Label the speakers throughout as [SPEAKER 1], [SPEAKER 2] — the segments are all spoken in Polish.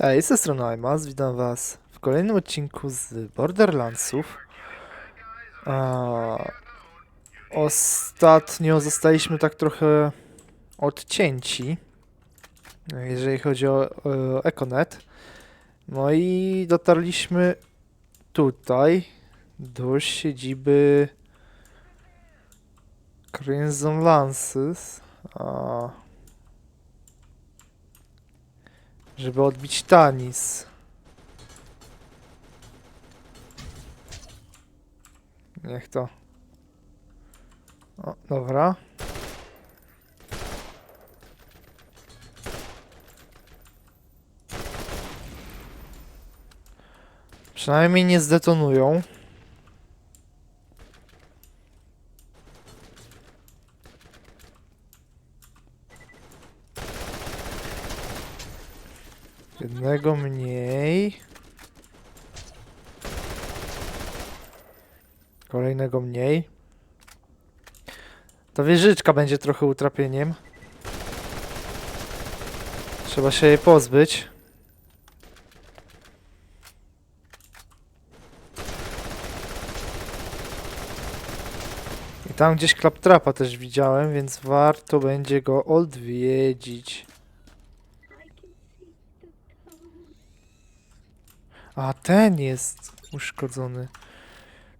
[SPEAKER 1] Hej, ze strony witam was w kolejnym odcinku z Borderlandsów. Ostatnio zostaliśmy tak trochę odcięci, jeżeli chodzi o, o Econet. No i dotarliśmy tutaj, do siedziby Crimson Lances. Żeby odbić Tanis. Niech to. O, dobra. Przynajmniej nie zdetonują. Jednego mniej. Kolejnego mniej. Ta wieżyczka będzie trochę utrapieniem. Trzeba się jej pozbyć. I tam gdzieś klaptrapa też widziałem, więc warto będzie go odwiedzić. A ten jest uszkodzony.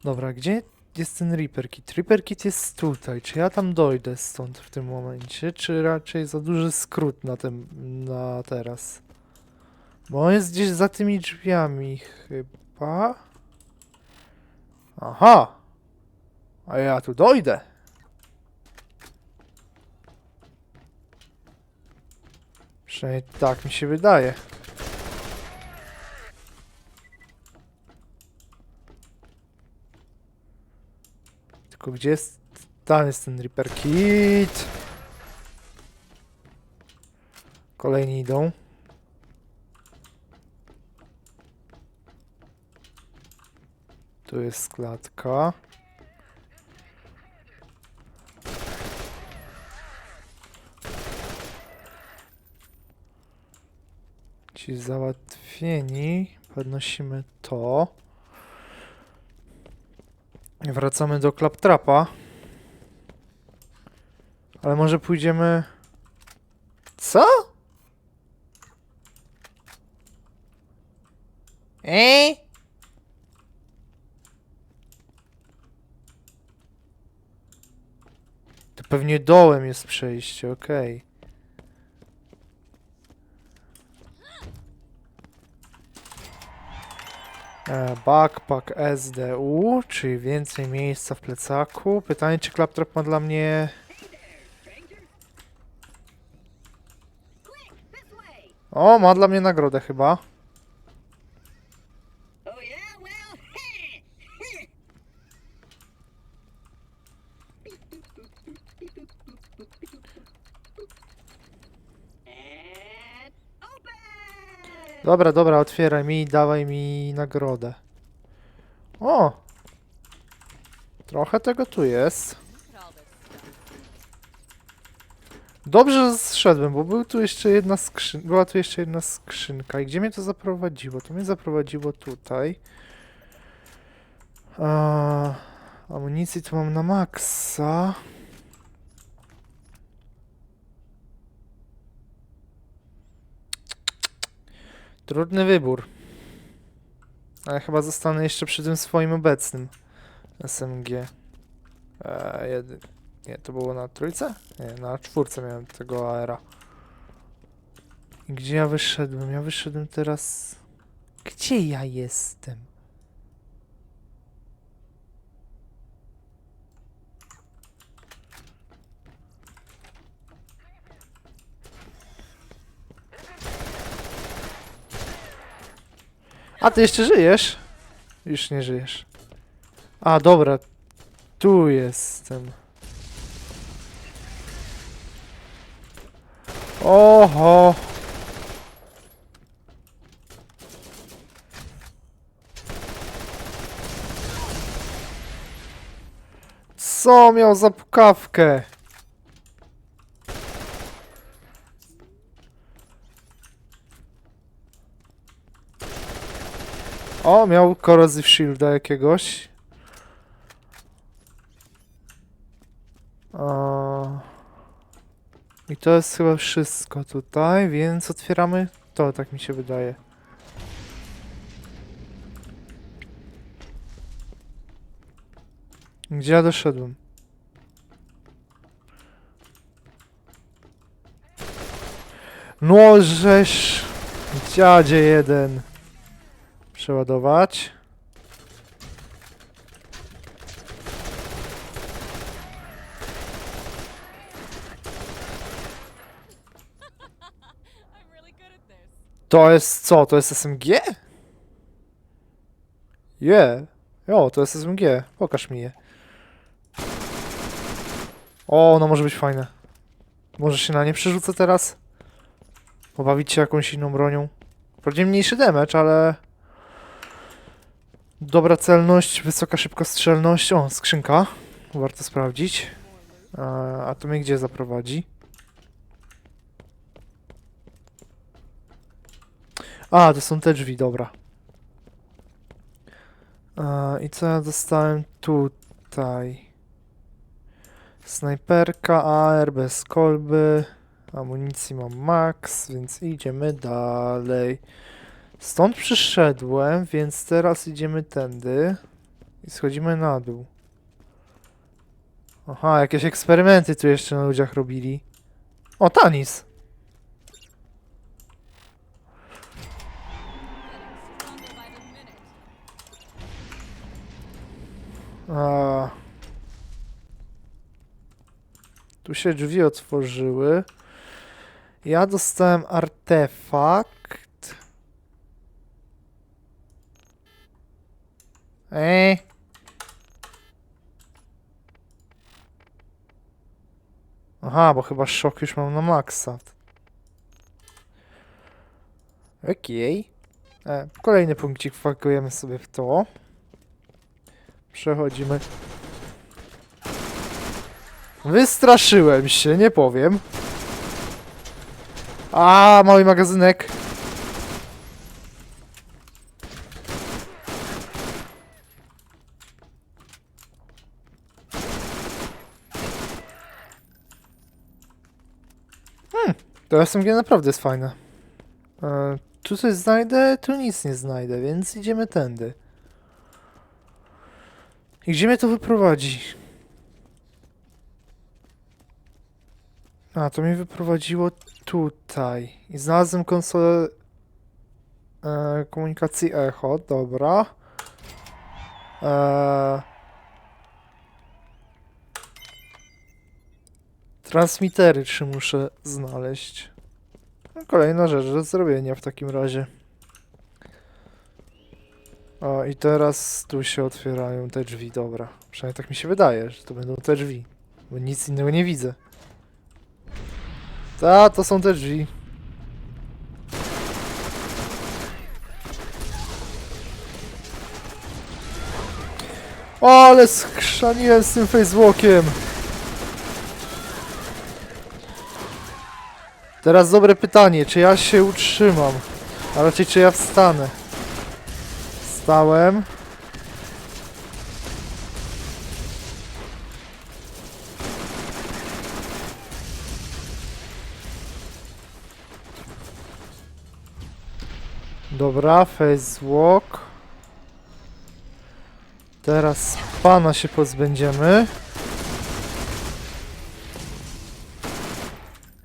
[SPEAKER 1] Dobra, gdzie jest ten Reaper Kit? Reaper Kit jest tutaj. Czy ja tam dojdę stąd w tym momencie? Czy raczej za duży skrót na tym, na teraz? Bo on jest gdzieś za tymi drzwiami chyba. Aha! A ja tu dojdę. Przynajmniej tak mi się wydaje. Tylko gdzie jest... Tam jest ten Reaper Kit. Kolejni idą. Tu jest klatka. Ci załatwieni. Podnosimy to. Wracamy do Claptrapa. Ale może pójdziemy... Co? Ej? To pewnie dołem jest przejście, okej. E, Backpack SDU, czyli więcej miejsca w plecaku. Pytanie, czy Claptrap ma dla mnie... O, ma dla mnie nagrodę chyba.
[SPEAKER 2] Oh yeah, well, and open.
[SPEAKER 1] Dobra, dobra, otwieraj mi dawaj mi nagrodę. O! Trochę tego tu jest. Dobrze, że zszedłem, bo był tu jeszcze jedna była tu jeszcze jedna skrzynka. I gdzie mnie to zaprowadziło? To mnie zaprowadziło tutaj. Amunicji tu mam na maksa. Trudny wybór. Ale chyba zostanę jeszcze przy tym swoim obecnym SMG. Eee, jedy... Nie, to było na trójce? Nie, na czwórce miałem tego AR-a. Gdzie ja wyszedłem? Ja wyszedłem teraz... Gdzie ja jestem? A ty jeszcze żyjesz? Już nie żyjesz. A, dobra. Tu jestem. Oho! Co miał za pukawkę? O, miał corrosive shielda jakiegoś. O. I to jest chyba wszystko tutaj, więc otwieramy to, tak mi się wydaje. Gdzie ja doszedłem? No żeż, dziadzie jeden. Przeładować. To jest co? To jest SMG? Je. Jo, to jest SMG. Pokaż mi je. O, no może być fajne. Może się na nie przerzucę teraz? Pobawić się jakąś inną bronią. Wprawdzie mniejszy damage, ale... Dobra celność, wysoka szybkostrzelność. O, skrzynka. Warto sprawdzić. A, to mnie gdzie zaprowadzi? A, to są te drzwi, dobra. I co ja dostałem tutaj? Snajperka, AR bez kolby. Amunicji mam max, więc idziemy dalej. Stąd przyszedłem, więc teraz idziemy tędy. I schodzimy na dół. Aha, jakieś eksperymenty tu jeszcze na ludziach robili. O, Tanis! A... Tu się drzwi otworzyły. Ja dostałem artefakt. Ej. Aha, bo chyba szok już mam na maksa. Okej. E, Kolejny punkcik wpakujemy sobie w to. Przechodzimy. Wystraszyłem się, nie powiem. A, mały magazynek. To SMG naprawdę jest fajne. E, tu coś znajdę, tu nic nie znajdę, więc idziemy tędy. I gdzie mnie to wyprowadzi? A, to mnie wyprowadziło tutaj. I znalazłem konsolę e, komunikacji echo, dobra. E, transmitery czy muszę znaleźć? No, kolejna rzecz do zrobienia w takim razie. O, i teraz tu się otwierają te drzwi, dobra. Przynajmniej tak mi się wydaje, że to będą te drzwi. Bo nic innego nie widzę. Ta, to są te drzwi. O, ale skrzaniłem z tym facewalkiem. Teraz dobre pytanie, czy ja się utrzymam? A raczej czy ja wstanę? Stałem. Dobra, face walk. Teraz pana się pozbędziemy.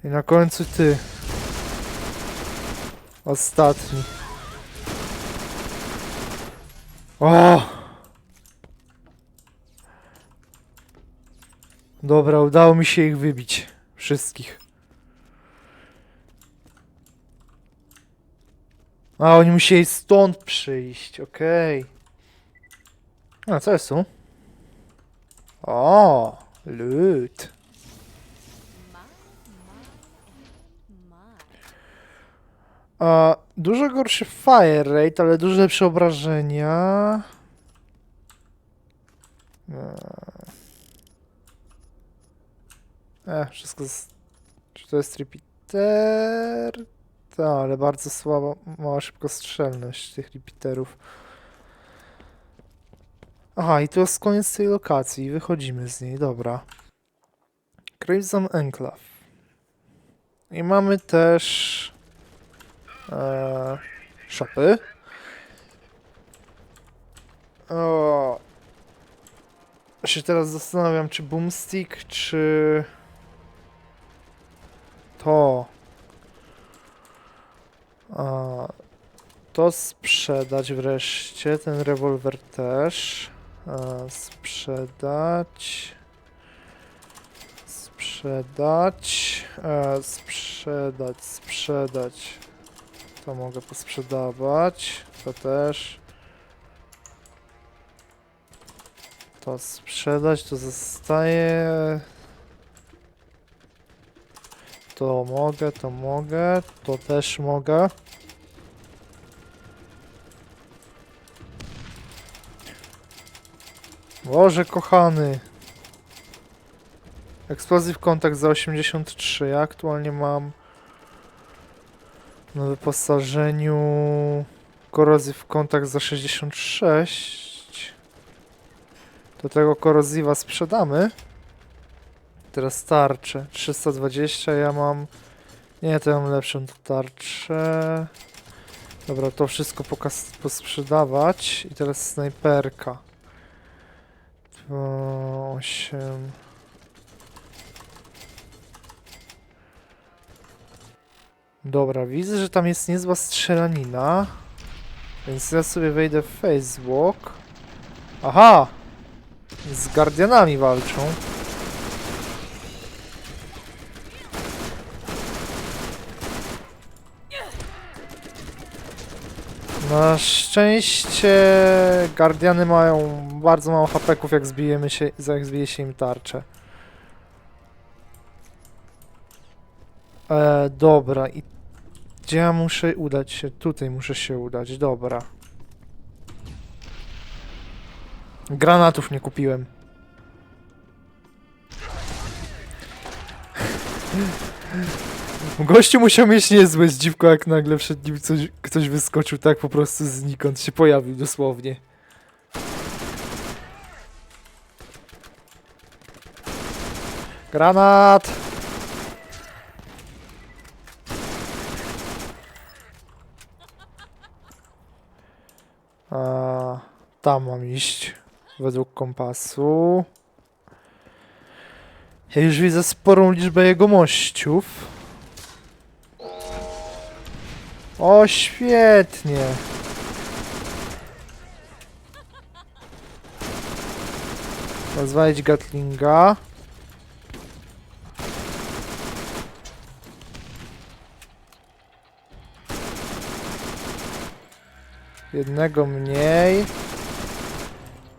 [SPEAKER 1] I na końcu ty. Ostatni. O! Dobra, udało mi się ich wybić. Wszystkich. A, oni musieli stąd przyjść, okej. A, co jest tu? O, loot. A, dużo gorszy fire rate, ale dużo lepsze obrażenia. E, wszystko z... Czy to jest repeater? Tak, ale bardzo słaba, mała szybkostrzelność tych repeaterów. Aha, i to jest koniec tej lokacji. Wychodzimy z niej, dobra. Crimson Enclave. I mamy też... E, shopy. O, się teraz zastanawiam, czy boomstick, czy to. A, to sprzedać wreszcie, ten rewolwer też. A, sprzedać. Sprzedać. E, sprzedać, sprzedać. To mogę posprzedawać. To też. To sprzedać, to zostaje. To mogę, to mogę, to też mogę. Boże kochany. Explosive kontakt za 83. Ja aktualnie mam na wyposażeniu Corrosive kontakt za 66. Do tego Corrosiva sprzedamy. Teraz tarczę. 320 ja mam. Nie, to ja mam lepszą tarczę. Dobra, to wszystko pokas- posprzedawać. I teraz snajperka. To 8. Dobra, widzę, że tam jest niezła strzelanina. Więc ja sobie wejdę w Facebook. Aha! Z Guardianami walczą. Na szczęście Guardiany mają bardzo mało hapeków, jak zbijemy się, jak zbije się im tarczę. E, dobra, i gdzie ja muszę udać się? Tutaj muszę się udać, dobra. Granatów nie kupiłem. Gościu musiał mieć niezłe zdziwko, jak nagle przed nim coś, ktoś wyskoczył tak po prostu znikąd, się pojawił dosłownie. Granat! A, tam mam iść, według kompasu. Ja już widzę sporą liczbę jego mościów. O, świetnie. Rozwalić Gatlinga. Jednego mniej.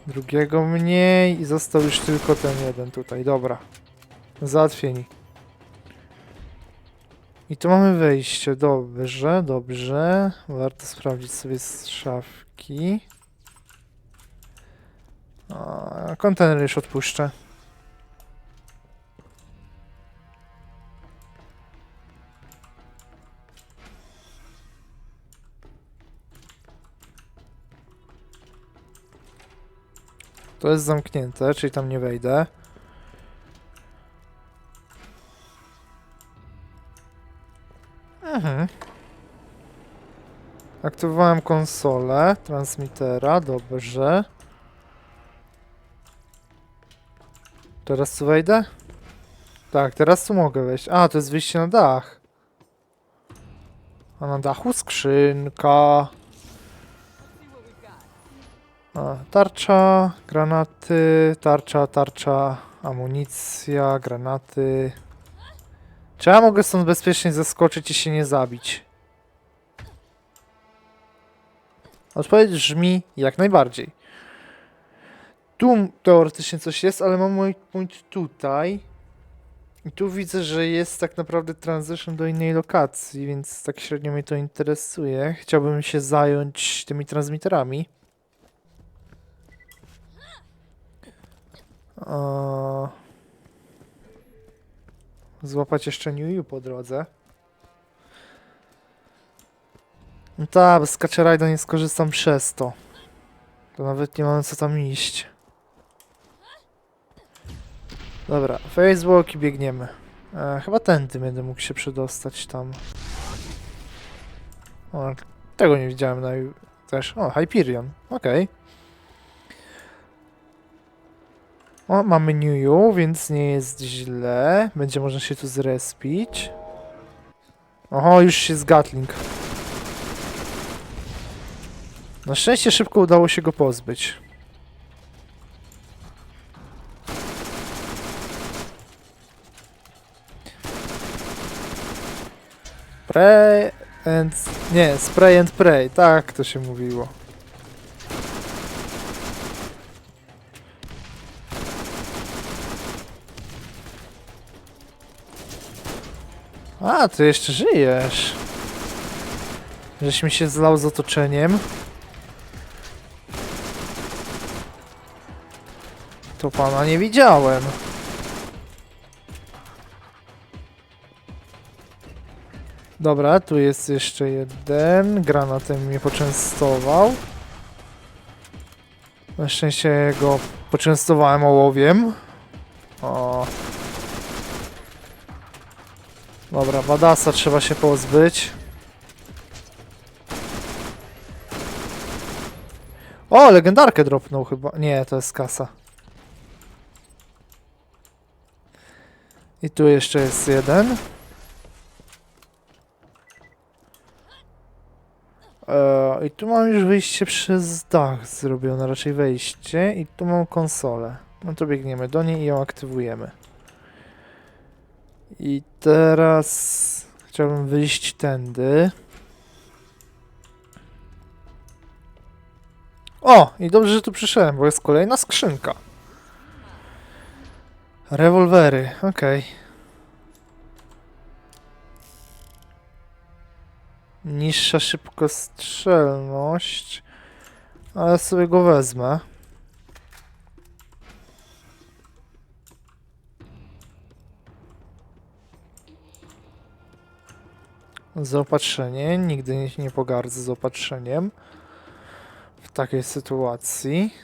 [SPEAKER 1] Drugiego mniej i został już tylko ten jeden tutaj. Dobra. Załatwieni. I tu mamy wejście. Dobrze, dobrze. Warto sprawdzić sobie szafki. A, kontener już odpuszczę. To jest zamknięte, czyli tam nie wejdę. Mhm. Aktywowałem konsolę transmitera, dobrze. Teraz tu wejdę? Tak, teraz tu mogę wejść. A, to jest wyjście na dach. A na dachu skrzynka. Tarcza, granaty, tarcza, tarcza, amunicja, granaty. Czy ja mogę stąd bezpiecznie zeskoczyć i się nie zabić? Odpowiedź brzmi jak najbardziej. Tu teoretycznie coś jest, ale mam mój punkt tutaj. I tu widzę, że jest tak naprawdę transition do innej lokacji, więc tak średnio mnie to interesuje. Chciałbym się zająć tymi transmiterami. Złapać jeszcze New You po drodze. No tak, bez Catcherida nie skorzystam przez to. To nawet nie mamy co tam iść. Dobra, Facebook i biegniemy. E, chyba tędy będę mógł się przedostać tam. O, tego nie widziałem na też. O, Hyperion, okej. O, mamy New You, więc nie jest źle. Będzie można się tu zrespić. Oho, już się z Gatling. Na szczęście szybko udało się go pozbyć. Pray and... Nie, spray and pray, tak to się mówiło. A, ty jeszcze żyjesz. Żeś mi się zlał z otoczeniem. To pana nie widziałem. Dobra, tu jest jeszcze jeden. Granatem mnie poczęstował. Na szczęście go poczęstowałem ołowiem. O. Dobra, Badasa trzeba się pozbyć. O, legendarkę dropnął chyba. Nie, to jest kasa. I tu jeszcze jest jeden. Eee, I tu mam już wyjście przez dach zrobione, raczej wejście. I tu mam konsolę. No to biegniemy do niej i ją aktywujemy. I teraz chciałbym wyjść tędy. O! I dobrze, że tu przyszedłem, bo jest kolejna skrzynka. Rewolwery, okej. Niższa szybkostrzelność. Ale sobie go wezmę. Zaopatrzenie. Nigdy nie, pogardzę zaopatrzeniem. W takiej sytuacji.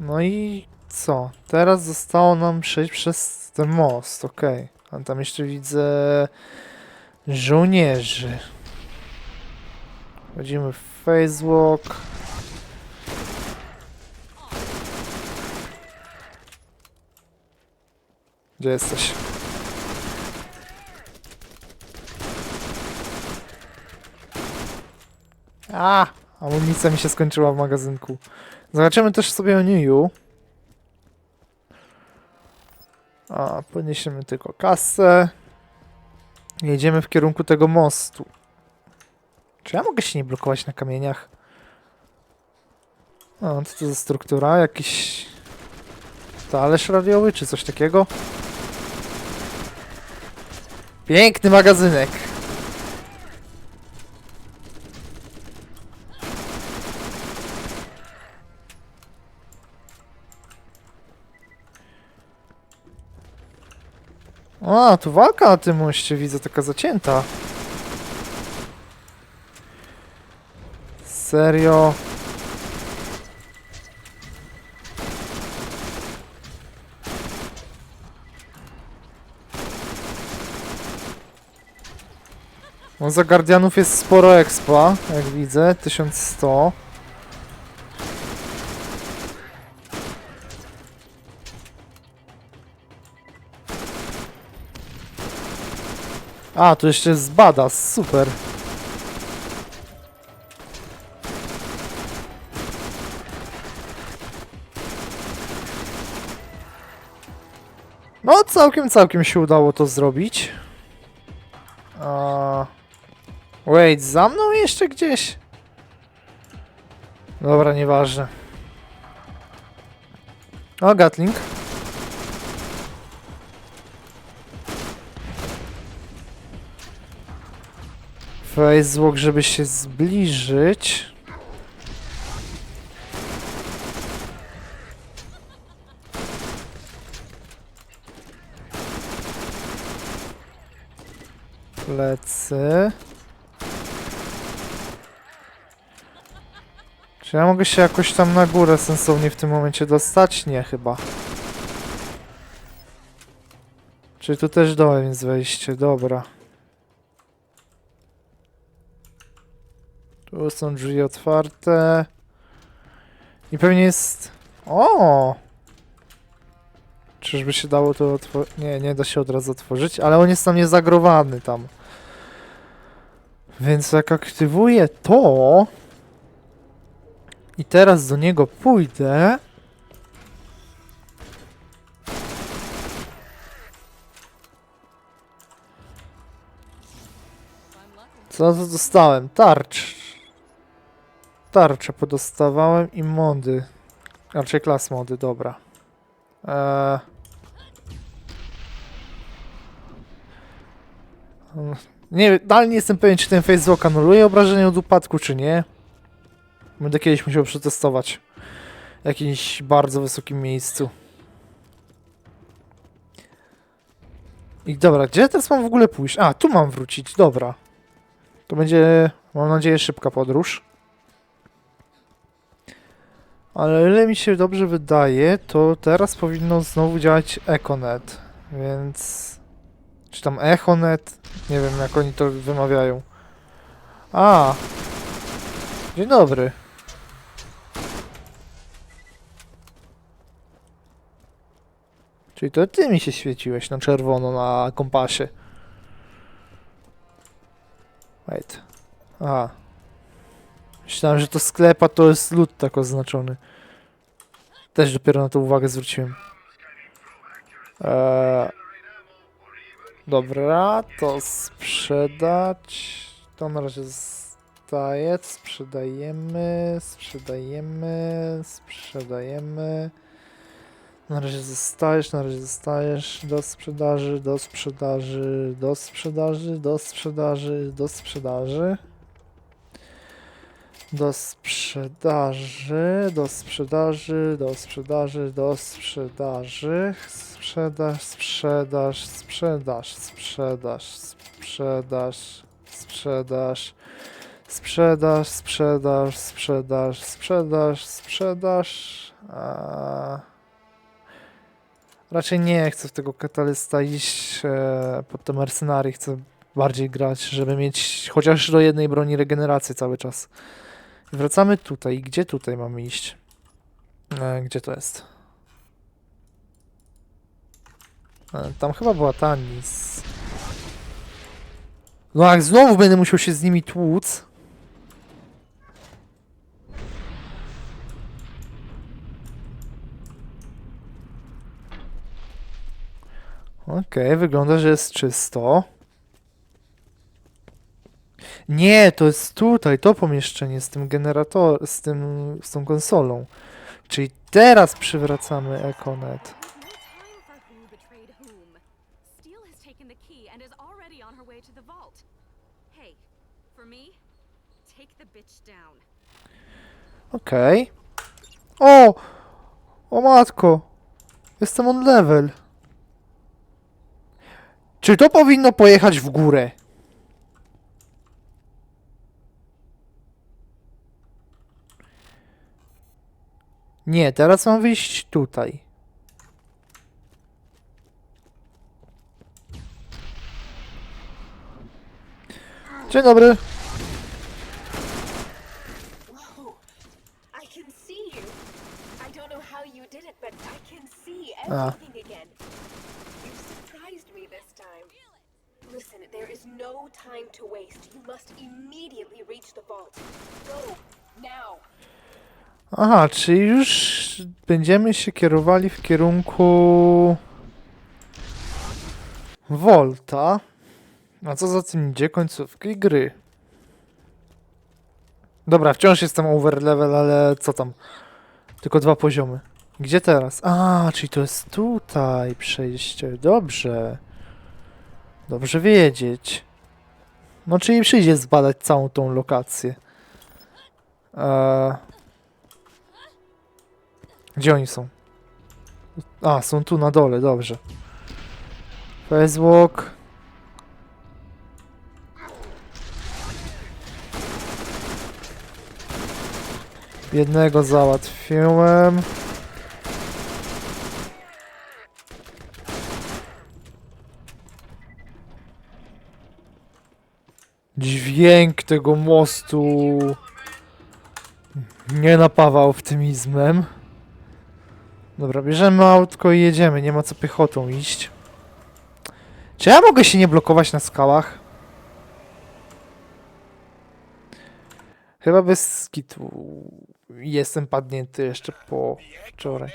[SPEAKER 1] No i co? Teraz zostało nam przejść przez ten most, okej. A tam jeszcze widzę żołnierzy. Wchodzimy w Facebook. Gdzie jesteś? A, amunicja mi się skończyła w magazynku. Zobaczymy też sobie o You. A, podniesiemy tylko kasę. Jedziemy w kierunku tego mostu. Czy ja mogę się nie blokować na kamieniach? O, co to za struktura? Jakiś talerz radiowy, czy coś takiego? Piękny magazynek! A, tu walka na tym moście widzę, taka zacięta. Serio? No za Guardianów jest sporo expa, jak widzę, 1100. A, tu jeszcze jest badass, super. No, całkiem, całkiem się udało to zrobić. A... Wait, za mną jeszcze gdzieś? Dobra, nieważne. O, Gatling. Facebook, żeby się zbliżyć. Plecy. Czy ja mogę się jakoś tam na górę sensownie w tym momencie dostać? Nie, chyba. Czy tu też dołem jest wejście? Dobra. Są drzwi otwarte. I pewnie jest... O! Czyżby się dało to otworzyć? Nie, nie da się od razu otworzyć, ale on jest tam niezagrowany tam. Więc jak aktywuję to... I teraz do niego pójdę... Co to dostałem? Tarcz. Tarczę podostawałem i mody. Raczej klas mody, dobra. Eee. Nie dalej nie jestem pewien, czy ten Facebook anuluje obrażenie od upadku, czy nie. Będę kiedyś musiał przetestować. W jakimś bardzo wysokim miejscu. I dobra, gdzie teraz mam w ogóle pójść? A, tu mam wrócić, dobra. To będzie, mam nadzieję, szybka podróż. Ale ile mi się dobrze wydaje, to teraz powinno znowu działać Econet, więc... Czy tam Echonet? Nie wiem, jak oni to wymawiają. A! Dzień dobry. Czyli to ty mi się świeciłeś na czerwono na kompasie. Wait. A. Myślałem, że to sklepa to jest lód tak oznaczony. Też dopiero na to uwagę zwróciłem. Eee, dobra, to sprzedać. To na razie zostaje. Sprzedajemy, sprzedajemy, sprzedajemy. Na razie zostajesz, na razie zostajesz. Do sprzedaży, do sprzedaży, do sprzedaży, do sprzedaży, do sprzedaży. Do sprzedaży, do sprzedaży, do sprzedaży, do sprzedaży. Sprzedaż, sprzedaż, sprzedaż, sprzedaż, sprzedaż, sprzedaż. Sprzedaż, sprzedaż, sprzedaż, sprzedaż, sprzedaż. Raczej nie chcę w tego katalysta iść e, pod te mercenary. Chcę bardziej grać, żeby mieć chociaż do jednej broni regenerację cały czas. Wracamy tutaj. Gdzie tutaj mamy iść? E, gdzie to jest? E, tam chyba była Tanis. No jak znowu będę musiał się z nimi tłuc. Okej, wygląda, że jest czysto. Nie, to jest tutaj, to pomieszczenie z tym generatorem, z tym, z tą konsolą. Czyli teraz przywracamy Econet. Okej. O! O matko! Jestem on level. Czy to powinno pojechać w górę? Nie, teraz mam wyjść tutaj. Dzień dobry.
[SPEAKER 3] See
[SPEAKER 1] Ah.
[SPEAKER 3] Listen, there is no time to waste. You must immediately reach the vault. Go! Now!
[SPEAKER 1] Aha, czyli już będziemy się kierowali w kierunku Volta. A co za tym idzie? Końcówki gry. Dobra, wciąż jestem over level, ale co tam? Tylko dwa poziomy. Gdzie teraz? A, czyli to jest tutaj przejście. Dobrze. Dobrze wiedzieć. No, czyli przyjdzie zbadać całą tą lokację. Eee... Gdzie oni są? A, są tu na dole, dobrze. Facewalk. Jednego załatwiłem. Dźwięk tego mostu nie napawa optymizmem. Dobra, bierzemy autko i jedziemy. Nie ma co piechotą iść. Czy ja mogę się nie blokować na skałach? Chyba bez skitu. Jestem padnięty jeszcze po wczoraj.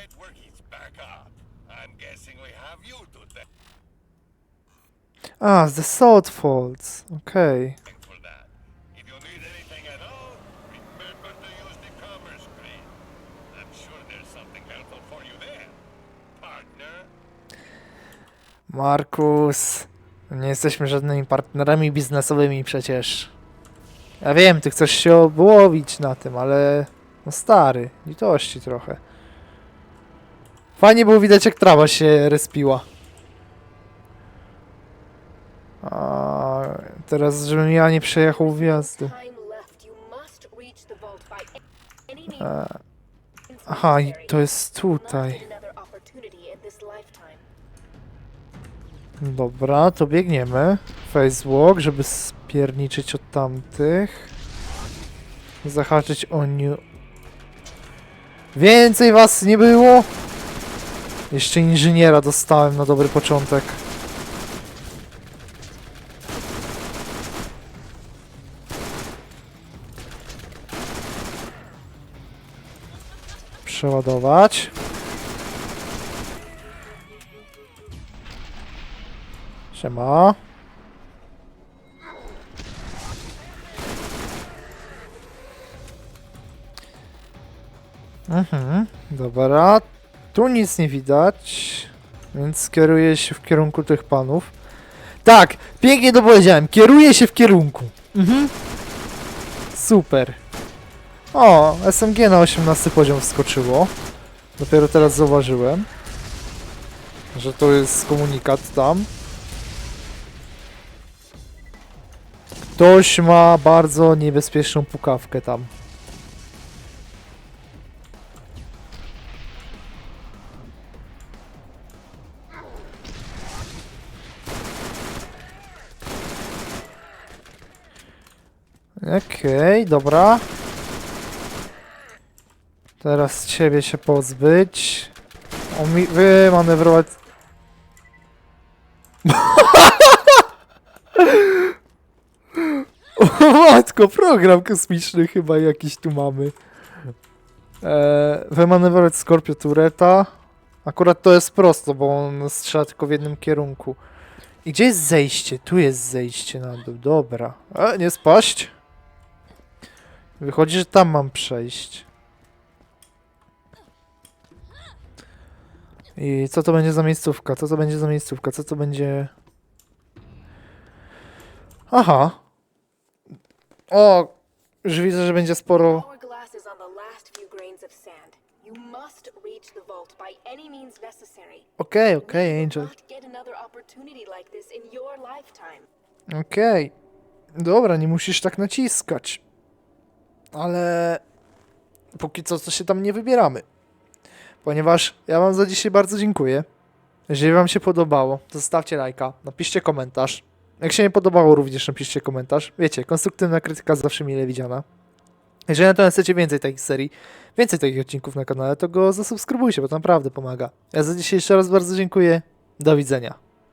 [SPEAKER 1] A, z The Salt Falls. Okej.
[SPEAKER 4] for
[SPEAKER 1] Markus. Nie jesteśmy żadnymi partnerami biznesowymi przecież. Ja wiem, ty chcesz się obłowić na tym, ale... No stary, litości trochę. Fajnie było widać jak trawa się respiła. A teraz, żebym ja nie przejechał wjazdu. Aha, to jest tutaj. Dobra, to biegniemy. Facewalk, żeby spierniczyć od tamtych. Zahaczyć o niu... Więcej was nie było? Jeszcze inżyniera dostałem na dobry początek. Przeładować. Siema. Mhm, dobra. Tu nic nie widać, więc skieruję się w kierunku tych panów. Tak, pięknie to powiedziałem. Kieruję się w kierunku. Mhm. Super. O, SMG na 18 poziom wskoczyło. Dopiero teraz zauważyłem, że to jest komunikat tam. Ktoś ma bardzo niebezpieczną pukawkę tam. Okej, dobra. Teraz ciebie się pozbyć. Omi- wymanewrować. Matko, program kosmiczny chyba jakiś tu mamy. Eee, wymanewrować Scorpio Tureta. Akurat to jest prosto, bo on strzela tylko w jednym kierunku. I gdzie jest zejście? Tu jest zejście na dół. Dobra. E, nie spaść. Wychodzi, że tam mam przejść. I co to będzie za miejscówka? Co to będzie za miejscówka? Co to będzie... Aha. O, już widzę, że będzie sporo...
[SPEAKER 3] Hourglass is on the last few grains of sand. You must reach the vault by any means necessary.
[SPEAKER 1] Okej, okej, Angel.
[SPEAKER 3] not get another opportunity like this in your lifetime.
[SPEAKER 1] Okej. Dobra, nie musisz tak naciskać. Ale... Póki co, to się tam nie wybieramy. Ponieważ ja wam za dzisiaj bardzo dziękuję. Jeżeli wam się podobało, zostawcie lajka, napiszcie komentarz. Jak się nie podobało, również napiszcie komentarz. Wiecie, konstruktywna krytyka zawsze mile widziana. Jeżeli natomiast chcecie więcej takich serii, więcej takich odcinków na kanale, to go zasubskrybujcie, bo to naprawdę pomaga. Ja za dzisiaj jeszcze raz bardzo dziękuję. Do widzenia.